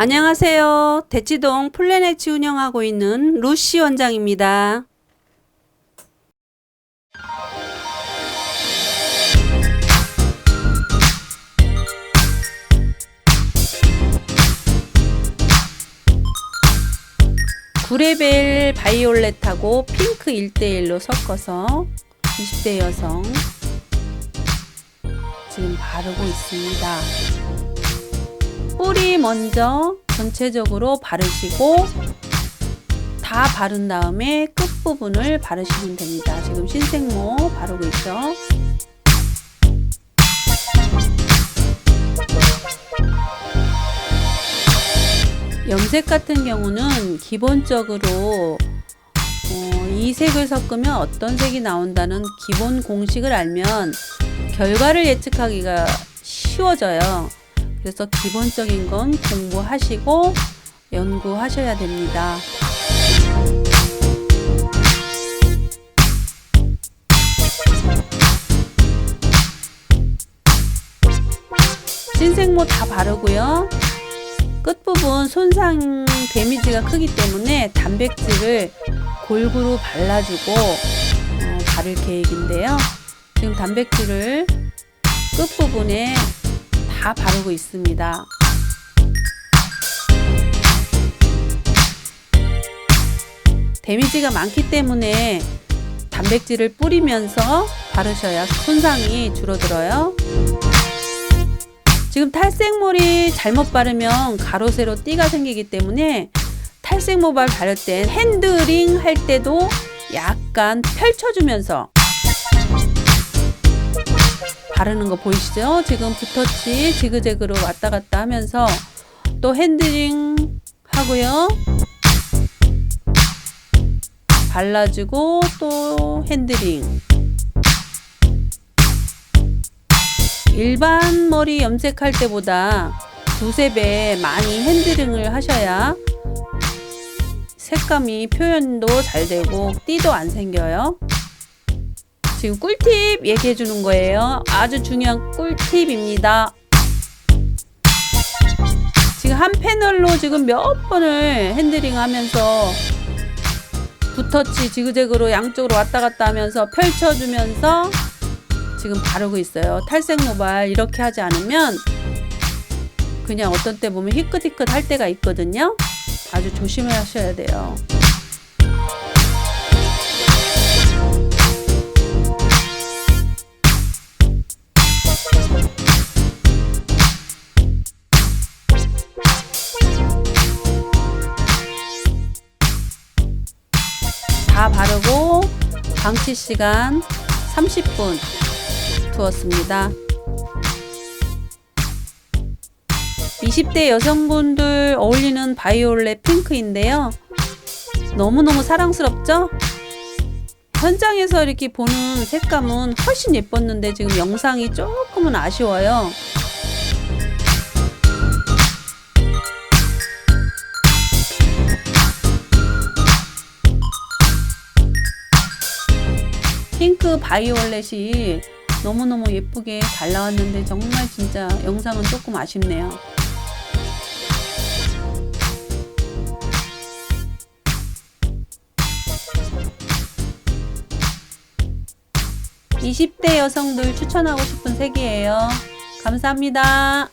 안녕하세요. 대치동 플래넷츠 운영하고 있는 루시 원장입니다. 구레벨 바이올렛하고 핑크 1대1로 섞어서 20대 여성 지금 바르고 있습니다. 뿌리 먼저 전체적으로 바르시고 다 바른 다음에 끝부분을 바르시면 됩니다. 지금 신생모 바르고 있죠. 염색 같은 경우는 기본적으로 어, 이 색을 섞으면 어떤 색이 나온다는 기본 공식을 알면 결과를 예측하기가 쉬워져요. 그래서 기본적인 건 공부하시고 연구하셔야 됩니다. 신생모 다 바르고요. 끝부분 손상 데미지가 크기 때문에 단백질을 골고루 발라주고 어, 바를 계획인데요. 지금 단백질을 끝부분에 다 바르고 있습니다. 데미지가 많기 때문에 단백질을 뿌리면서 바르셔야 손상이 줄어들어요. 지금 탈색물이 잘못 바르면 가로 세로 띠가 생기기 때문에 탈색 모발 바를 땐 핸들링 할 때도 약간 펼쳐주면서 바르는 거 보이시죠? 지금 붓터치 지그재그로 왔다 갔다 하면서 또 핸들링 하고요. 발라주고 또 핸들링. 일반 머리 염색할 때보다 두세 배 많이 핸들링을 하셔야 색감이 표현도 잘 되고 띠도 안 생겨요. 지금 꿀팁 얘기해 주는 거예요. 아주 중요한 꿀팁입니다. 지금 한 패널로 지금 몇 번을 핸들링 하면서 붓터치 지그재그로 양쪽으로 왔다 갔다 하면서 펼쳐주면서 지금 바르고 있어요. 탈색 모발 이렇게 하지 않으면 그냥 어떤 때 보면 희끗희끗 할 때가 있거든요. 아주 조심을 하셔야 돼요. 다 바르고 방치 시간 30분 두었습니다. 20대 여성분들 어울리는 바이올렛 핑크인데요. 너무너무 사랑스럽죠? 현장에서 이렇게 보는 색감은 훨씬 예뻤는데 지금 영상이 조금은 아쉬워요. 핑크 바이올렛이 너무너무 예쁘게 잘 나왔는데 정말 진짜 영상은 조금 아쉽네요. (20대) 여성들 추천하고 싶은 색이에요 감사합니다